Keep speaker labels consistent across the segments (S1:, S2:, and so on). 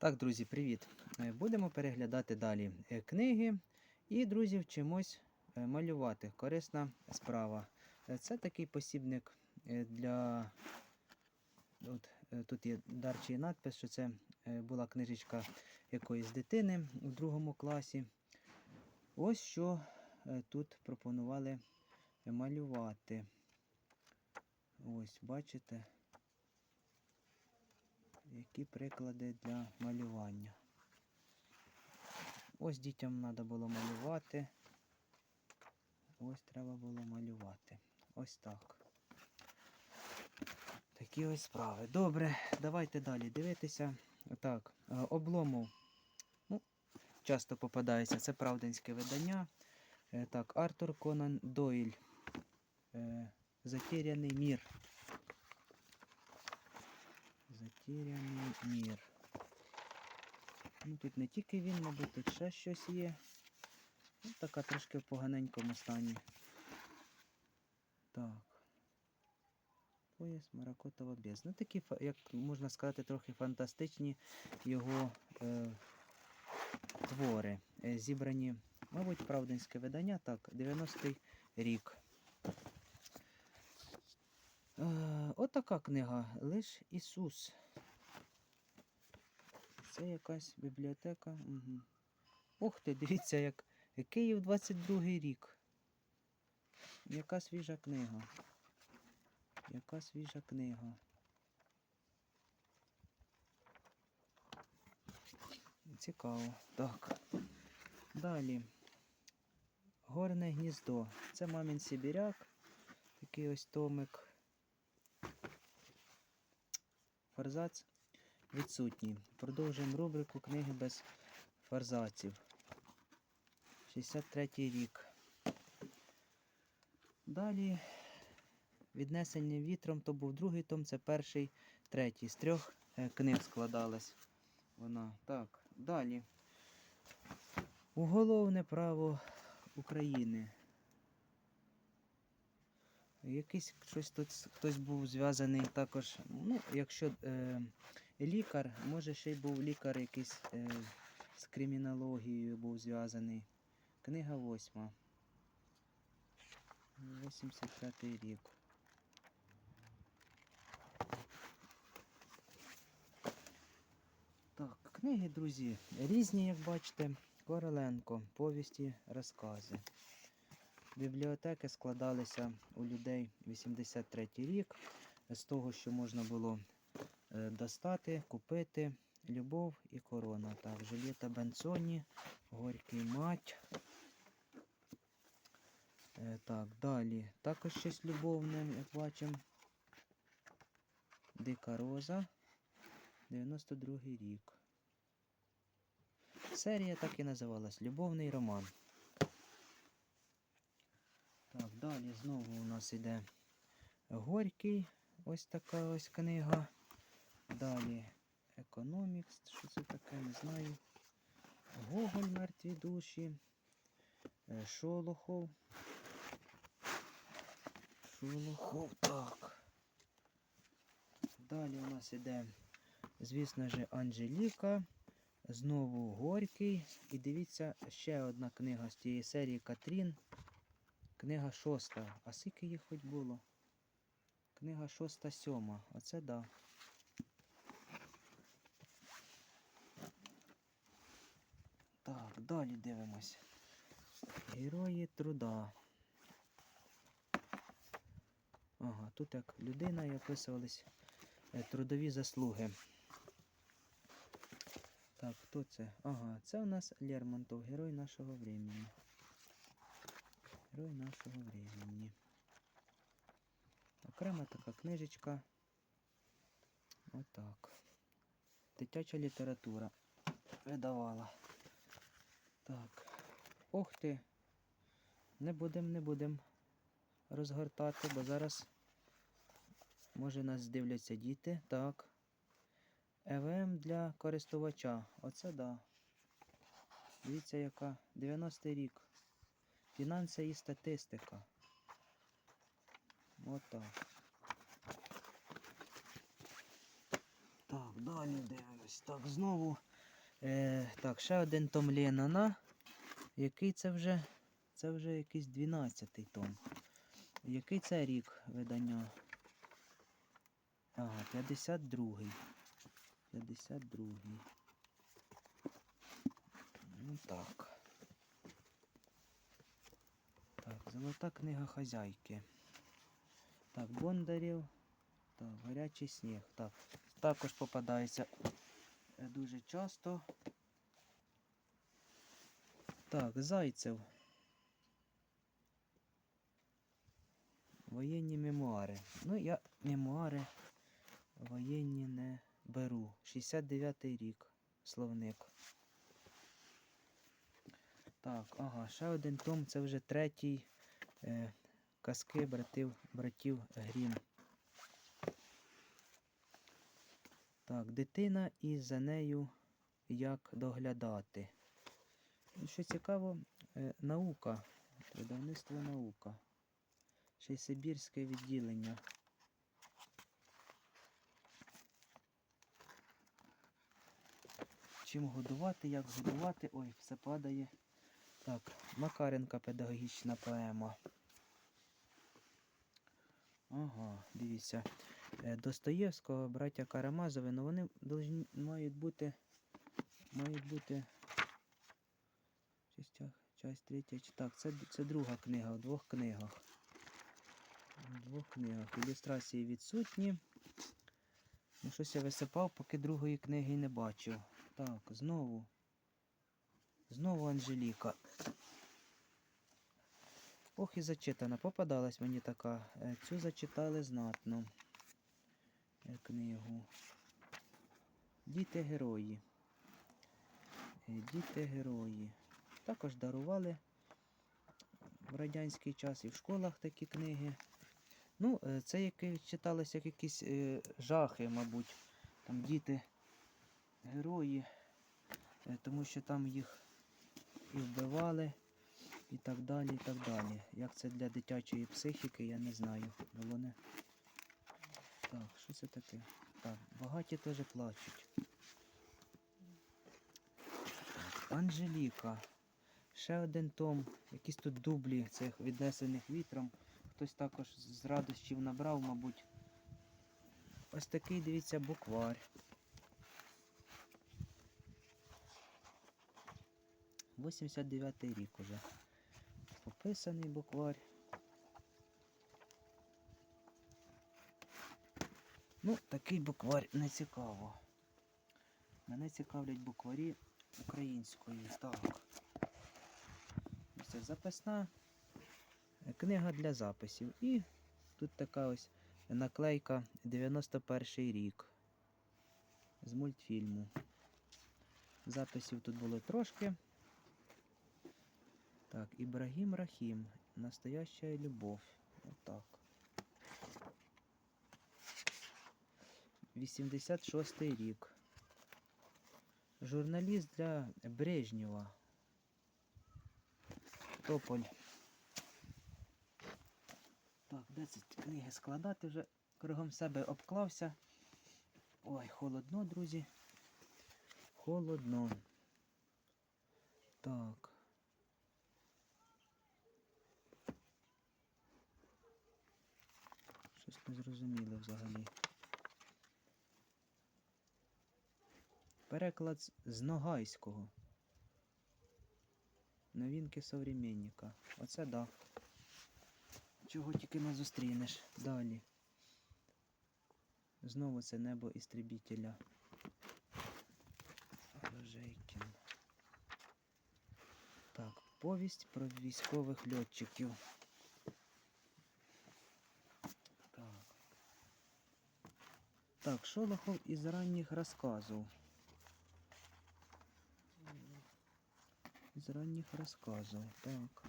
S1: Так, друзі, привіт! Е, Будемо переглядати далі е, книги. І, друзі, вчимось е, малювати. Корисна справа. Це такий посібник для. От, тут є дарчий надпис, що це була книжечка якоїсь дитини у другому класі. Ось що тут пропонували малювати. Ось, бачите? Які приклади для малювання. Ось дітям треба було малювати. Ось треба було малювати. Ось так. Такі ось справи. Добре, давайте далі дивитися. Так, е, облому. Ну, часто попадається. Це правдинське видання. Е, Так, Артур Конан Дойль. Е, Затеряний мір. Затеряний мір. Ну, тут не тільки він, мабуть, тут ще щось є. Ну, така трошки в поганенькому стані. Так. Пояс Маракотова без. Ну, такі, як можна сказати, трохи фантастичні його е, твори. Е, зібрані, мабуть, правдинське видання, так, 90-й рік. Е, Отака книга Лиш Ісус. Це якась бібліотека. Угу. Ух ти, дивіться, як Київ 22 рік. Яка свіжа книга. Яка свіжа книга. Цікаво. Так. Далі. Горне гніздо. Це мамін Сибіряк. Такий ось томик. Форзац відсутній. Продовжуємо рубрику книги без форзаців. 63 рік. Далі віднесення вітром то був другий том, це перший, третій. З трьох е, книг складалась вона. Так, далі. Уголовне право України. Якийсь щось тут хтось був зв'язаний також. Ну, якщо е, лікар, може ще й був лікар якийсь е, з кримінологією був зв'язаний. Книга восьма. 85 рік. Так, книги, друзі, різні, як бачите. Короленко, повісті, розкази. Бібліотеки складалися у людей 83 рік з того, що можна було достати, купити. Любов і корона. Так, Жуліта Бенцоні, Горький мать. Е, так, далі. Також щось любовне, як бачимо. Дика роза. 92-й рік. Серія так і називалась Любовний роман. Так, далі знову у нас іде Горький. Ось така ось книга. Далі Економікс. Що це таке, не знаю. Гоголь мертві душі. Е, Шолохов. Шолохов, так. Далі у нас іде, звісно ж, Анжеліка. Знову Горький. І дивіться, ще одна книга з тієї серії Катрін. Книга шоста. А скільки їх хоч було? Книга шоста, сьома. Оце да. Так, далі дивимось. Герої труда. Ага, тут як людина і описувались е, трудові заслуги. Так, хто це? Ага, це у нас Лермонтов, герой нашого времени. Герой нашого времени. Окрема така книжечка. Отак. Дитяча література видавала. Так. Ох ти. Не будем, не будем розгортати, бо зараз може нас дивляться діти. Так. ЕВМ для користувача. Оце да. Дивіться, яка 90-й рік. Фінанси і статистика. Отак. Так, далі дивимось. Так, знову Е, так, ще один том Леннона. Який це вже? Це вже якийсь 12-й том. Який це рік видання? Ага, 52-й. 52-й. Ну так. Так, золота книга хазяйки. Так, Бондарів. Так, гарячий сніг. Так, також попадається дуже часто. Так, Зайцев. Воєнні мемуари. Ну, я мемуари воєнні не беру. 69-й рік. Словник. Так, ага, ще один том, це вже третій е, казки братів, братів Грім. Так, дитина і за нею як доглядати. Ну, Що цікаво, е, наука, видавництво наука. Ще й Сибірське відділення. Чим годувати, як годувати. Ой, все падає. Так, Макаренка педагогічна поема. Ага, дивіться. Е, Достоєвського, браття Карамазови, ну вони мають бути. Мають бути. Часть третя. Так, це, це друга книга в двох книгах. В двох книгах. Ілюстрації відсутні. Ну, щось я висипав, поки другої книги не бачив. Так, знову. Знову Анжеліка. Ох і зачитана. Попадалась мені така. Е, Цю зачитали знатно. Книгу. Діти герої. Е, Діти герої. Також дарували в радянський час і в школах такі книги. Ну, е, це як читалися як якісь е, жахи, мабуть. Там діти герої, тому що там їх і вбивали, і так далі, і так далі. Як це для дитячої психіки, я не знаю. Головне. Так, що це таке? Так, багаті теж плачуть. Анжеліка. Ще один том. Якісь тут дублі цих віднесених вітром. Хтось також з радощів набрав, мабуть. Ось такий, дивіться, буквар. — 89-й рік уже. Пописаний буквар. Ну, такий буквар не цікаво. Мене цікавлять букварі української. Так. Це записна книга для записів. І тут така ось наклейка 91 рік з мультфільму. Записів тут було трошки. Так, Ібрагім Рахім. Настоящая любов. Отак. 86 рік. Журналіст для Брежнєва. Тополь. Так, де ці книги складати вже кругом себе обклався. Ой, холодно, друзі. Холодно. Так. Щось не зрозуміло взагалі. Переклад з- Ногайського. Новинки современника. Оце да. Чого тільки не зустрінеш. Далі. Знову це небо істребітеля. Рожейкін. Так, повість про військових льотчиків. Так. Так, Шолохов із ранніх розказів. Ранніх розказів. Так.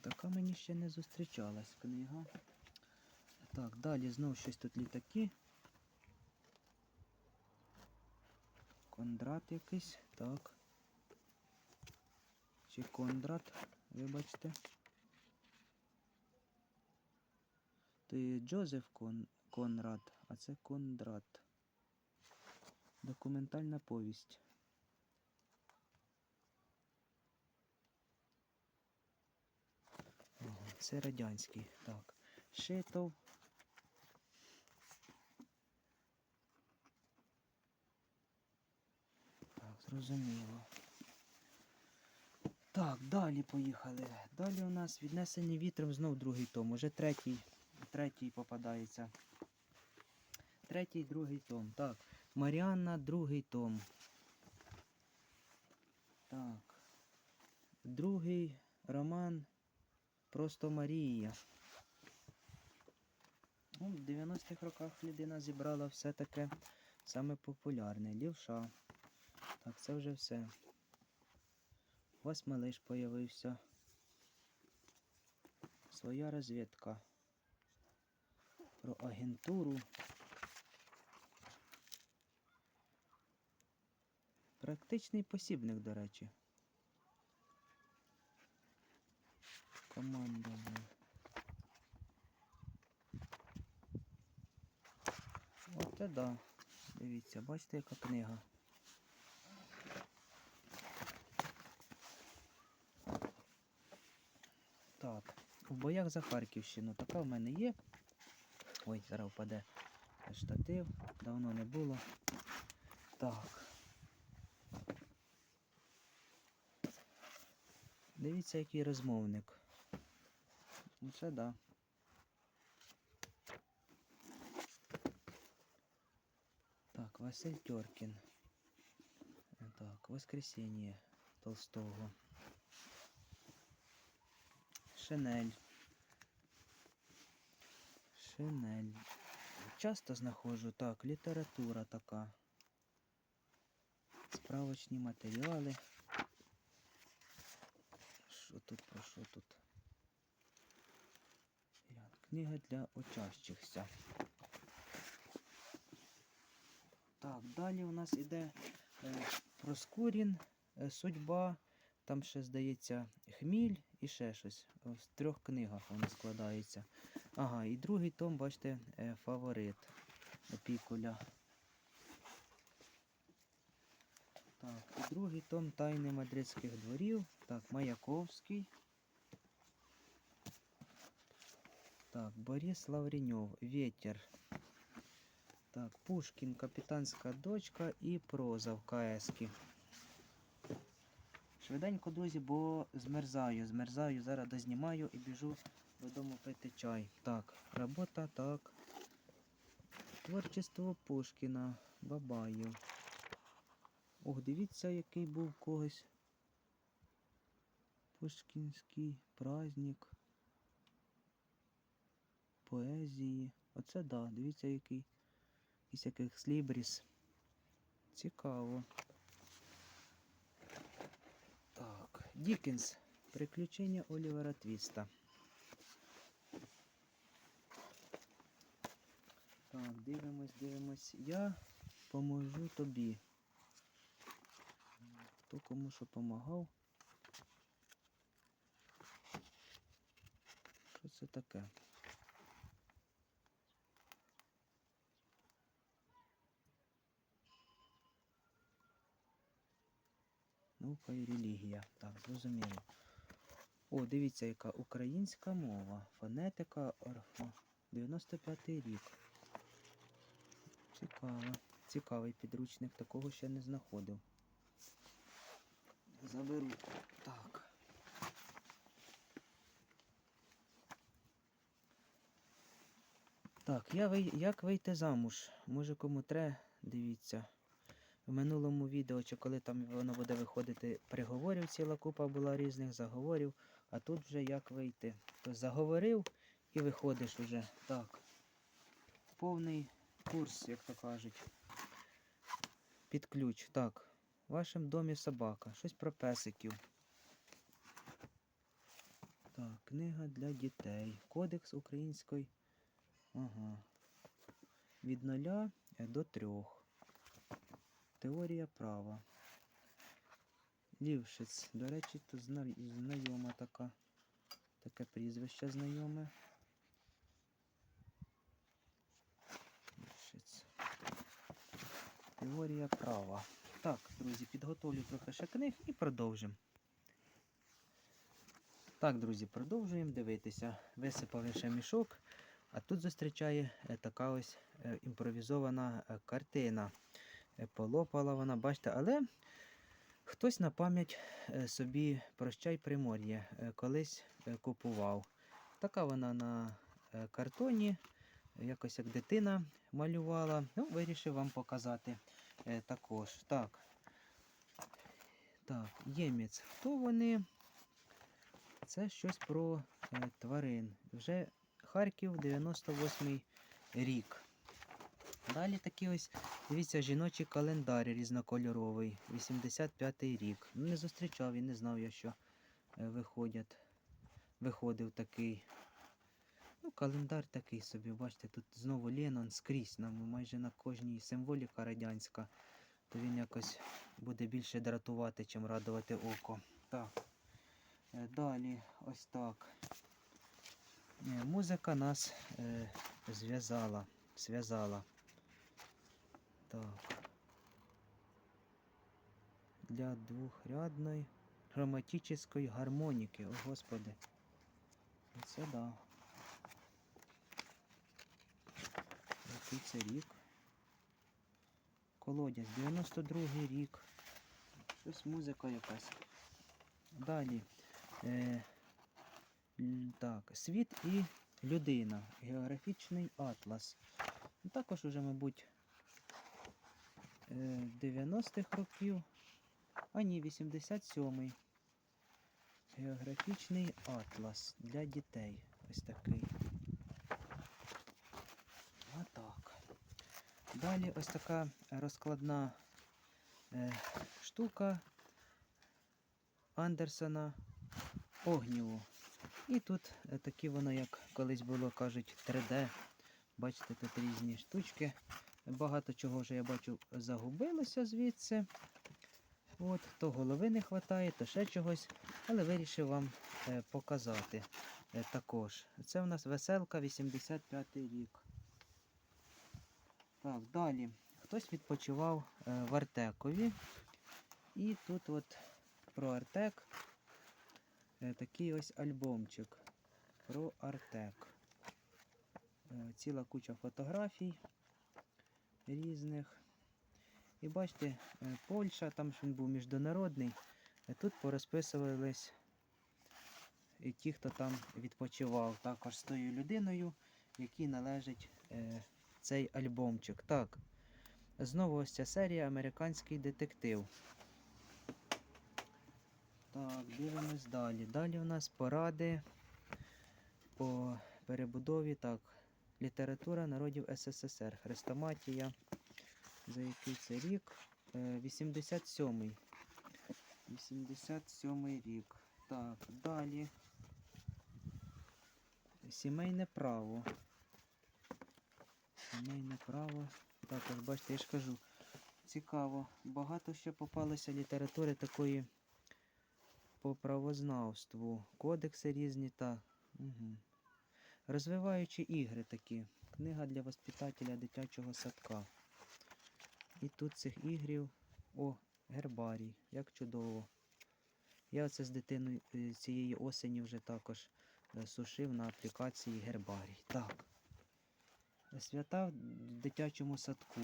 S1: Така мені ще не зустрічалась книга. Так, далі знову щось тут літаки. Кондрат якийсь, так. Чи Кондрат, вибачте. Є Джозеф Кон... Конрад, а це Кондрат. Документальна повість. Це радянський. Так. Шитов. Так, зрозуміло. Так, далі поїхали. Далі у нас віднесені вітром знов другий том. Уже третій, третій попадається. Третій, другий том. Так. Маріанна, другий том. Так. Другий роман Просто Марія. Ну, в 90-х роках людина зібрала все таке саме популярне. Лівша. Так, це вже все. У вас малиш появився. Своя розвідка. Про агентуру. Практичний посібник, до речі. Команда. Оце да. Дивіться, бачите, яка книга. Так, у боях за Харківщину. Така в мене є. Ой, зараз впаде штатив. Давно не було. Так. Дивіться, який розмовник. Ну це да. Так, Василь Теркін. Е, Так, Воскресіння Толстого. Шинель. Шинель. Часто знаходжу так, література така. Справочні матеріали. Що тут, про що тут? Книга для учащихся. Так, далі у нас іде е, Проскурін, е, судьба, там ще здається хміль і ще щось. В трьох книгах воно складається. Ага, і другий том, бачите, е, фаворит Пікуля. Так, і другий том Тайни мадридських дворів. Так, Маяковський. Так, Борис Лавренев, Ветер. Так, Пушкін, Капітанська дочка і проза в КС-ки. Швиденько, друзі, бо змерзаю. Змерзаю, зараз дознімаю і біжу додому пити чай. Так, робота, так. Творчество Пушкіна, Бабаєв. Ох, дивіться, який був когось. Пушкінський праздник. Поезії. Оце да, дивіться, який. Із яких слібріс. Цікаво. Так, Дікенс. Приключення Олівера Твіста. Так, дивимось, дивимось. Я поможу тобі. Хто кому що помагав? Що це таке? Наука і релігія. Так, зрозуміло. О, дивіться, яка українська мова. Фонетика орфо. 95-й рік. Цікаво. Цікавий підручник, такого ще не знаходив. Заберу. Так. Так, я як вийти замуж? Може кому тре, дивіться. В минулому відео, чи коли там воно буде виходити, приговорів ціла купа була різних заговорів, а тут вже як вийти. То заговорив і виходиш уже. Так. Повний курс, як то кажуть. Під ключ. Так. В вашому домі собака. Щось про песиків. Так, книга для дітей. Кодекс український. Ага. Від нуля е, до трьох. Теорія права. Лівшиць. До речі, тут знайома така. Таке прізвище знайоме. Лівшиць. Теорія права. Так, друзі, підготовлю трохи ще книг і продовжимо. Так, друзі, продовжуємо дивитися. Висипав ще мішок, а тут зустрічає е, така ось е, імпровізована е, картина. Полопала вона, бачите, але хтось на пам'ять собі прощай примор'я колись купував. Така вона на картоні, якось як дитина малювала. Ну, вирішив вам показати також. Так. Так, ємець. Хто вони? Це щось про е, тварин. Вже Харків, 98-й рік. Далі такий ось, дивіться, жіночий календар різнокольоровий, 85-й рік. Ну, не зустрічав і не знав я, що е, виходять. Виходив такий. Ну, календар такий собі, бачите, тут знову Ленон скрізь, нам майже на кожній символіка радянська, то він якось буде більше дратувати, чим радувати око. Так. Е, Далі ось так. Е, Музика нас е, зв'язала. Зв'язала. Так. Для двохрядної хроматичної гармоніки. О, Господи. Це да. Який це рік? Колодязь, 92 рік. Щось музика якась. Далі. Е, так, світ і людина. Географічний атлас. Ну, Також уже, мабуть, е, 90-х років. А ні, 87-й. Географічний атлас для дітей. Ось такий. Отак. Далі ось така розкладна е, штука Андерсона Огнєву. І тут е, такі воно, як колись було, кажуть, 3D. Бачите, тут різні штучки. Багато чого вже я бачу загубилося звідси. От, то голови не вистачає, то ще чогось. Але вирішив вам е, показати також. Це у нас веселка 85 рік. Так, далі. Хтось відпочивав е, в Артекові. І тут от про Артек е, такий ось альбомчик про Артек. Е, ціла куча фотографій різних. І бачите, Польща, там ж він був міжнародний. Тут порозписувались ті, хто там відпочивав також з тою людиною, якій належить цей альбомчик. Так, знову ось ця серія Американський детектив. Так, дивимось далі. Далі у нас поради по перебудові. Так, література народів СССР. Хрестоматія. За який це рік? Е, 87-й. 87-й рік. Так, далі. Сімейне право. Сімейне право. Також, бачите, я ж кажу. Цікаво. Багато ще попалося літератури такої по правознавству. Кодекси різні та. Угу. Розвиваючі ігри такі. Книга для воспитателя дитячого садка. І тут цих ігрів. О, гербарій. Як чудово. Я оце з дитиною е, цієї осені вже також е, сушив на аплікації гербарій. Так. Свята в дитячому садку.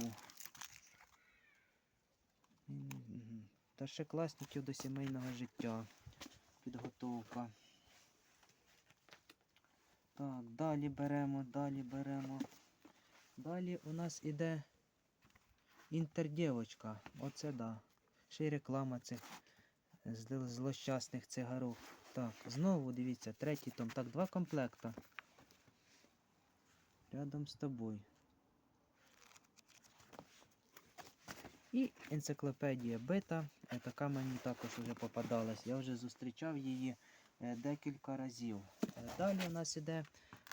S1: Та ще класників до сімейного життя. Підготовка. Так, далі беремо, далі беремо. Далі у нас іде інтердівочка. Оце да. Ще й реклама цих зл- злощасних цигарок. Так, знову дивіться, третій том. Так, два комплекта. Рядом з тобою. І енциклопедія бита. Е, Така мені також вже попадалась. Я вже зустрічав її е, декілька разів. Е, Далі у нас іде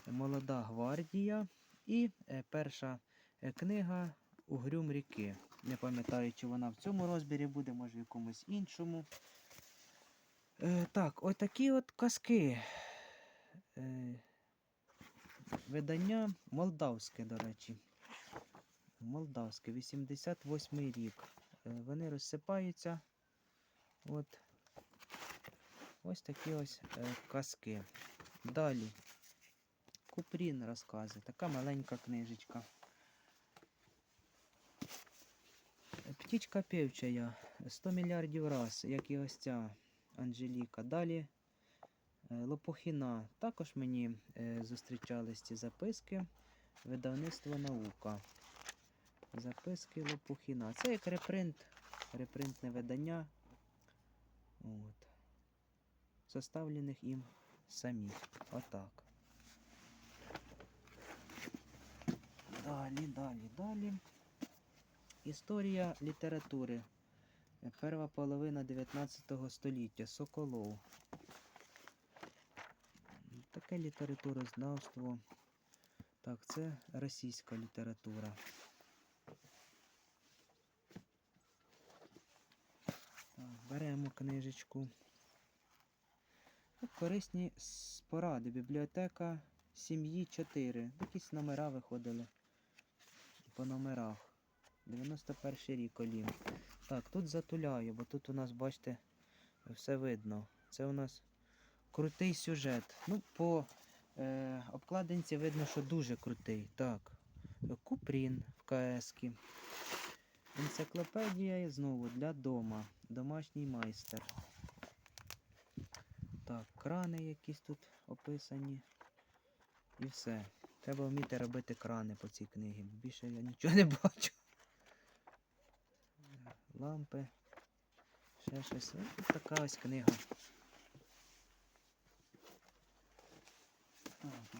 S1: Молода гвардія і е, перша е, книга Угрюм ріки. Не пам'ятаю, чи вона в цьому розбірі буде, може в якомусь іншому. Е, так, отакі от казки. Видання молдавське, до речі. Молдавське, 88 рік. Е, Вони розсипаються. От. Ось такі ось е, казки. Далі. Купрін розкази. Така маленька книжечка. Птічка певчая. 100 мільярдів раз, як і ось ця Анжеліка. Далі Лопухіна. Також мені е, зустрічались ці записки. Видавництво наука. Записки Лопухіна. Це як репринт, репринтне видання. От. Составлених їм самі. Отак. Далі, далі, далі. Історія літератури. Е, Перша половина 19 століття. Соколов. Таке літературознавство. Так, це російська література. Так, беремо книжечку. От корисні поради. Бібліотека сім'ї 4. Якісь номера виходили по номерах. 91 рік Олім. Так, тут затуляю, бо тут у нас, бачите, все видно. Це у нас крутий сюжет. Ну, по е, обкладинці видно, що дуже крутий. Так. Купрін в КС-кі. Енциклопедія і знову для дома. Домашній майстер. Так, крани якісь тут описані. І все. Треба вміти робити крани по цій книгі. Більше я нічого не бачу. Лампи. Ще щось. Ось така ось книга.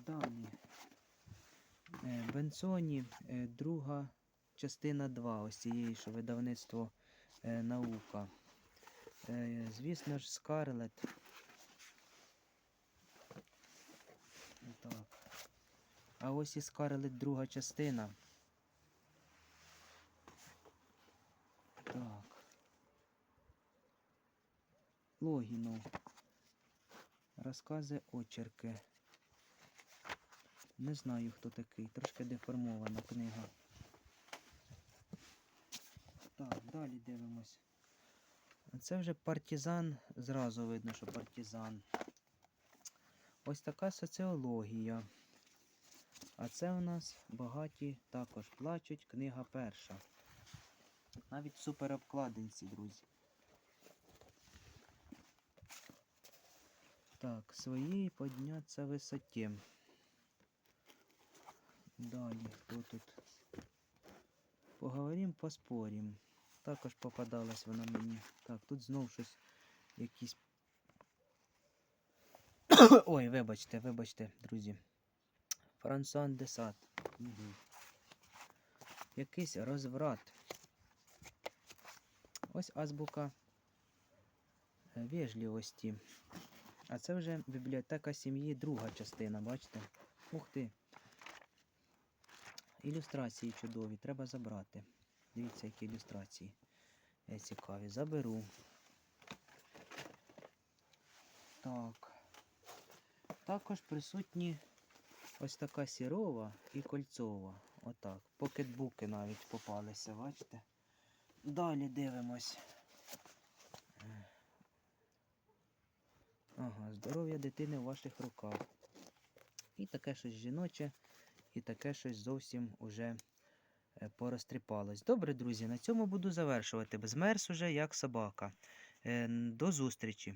S1: Далі. Е, Бенсоні, е, друга частина 2, ось цієї, що видавництво е, наука. Звісно ж, Скарлет. Так. А ось і Скарлет друга частина. Так. Логінов. Розкази очерки. Не знаю, хто такий. Трошки деформована книга. Так, далі дивимось. Це вже партизан. Зразу видно, що партизан. Ось така соціологія. А це у нас багаті також плачуть. Книга перша. Навіть в суперобкладинці, друзі. Так, свої подняться висоті. Далі, хто тут? Поговорим, поспорим. Також попадалась вона мені. Так, тут знов щось якісь. Ой, вибачте, вибачте, друзі. Франсон де Сад. Угу. Якийсь розврат. Ось азбука е, вежливості. А це вже бібліотека сім'ї, друга частина, бачите? Ух ти. Ілюстрації чудові, треба забрати. Дивіться, які ілюстрації е, цікаві. Заберу. Так. Також присутні ось така сірова і кольцова. Отак. Покетбуки навіть попалися, бачите? Далі дивимось. Ага, здоров'я дитини в ваших руках. І таке щось жіноче, і таке щось зовсім уже е, порозтріпалось. Добре, друзі, на цьому буду завершувати. Безмерз уже як собака. Е, До зустрічі!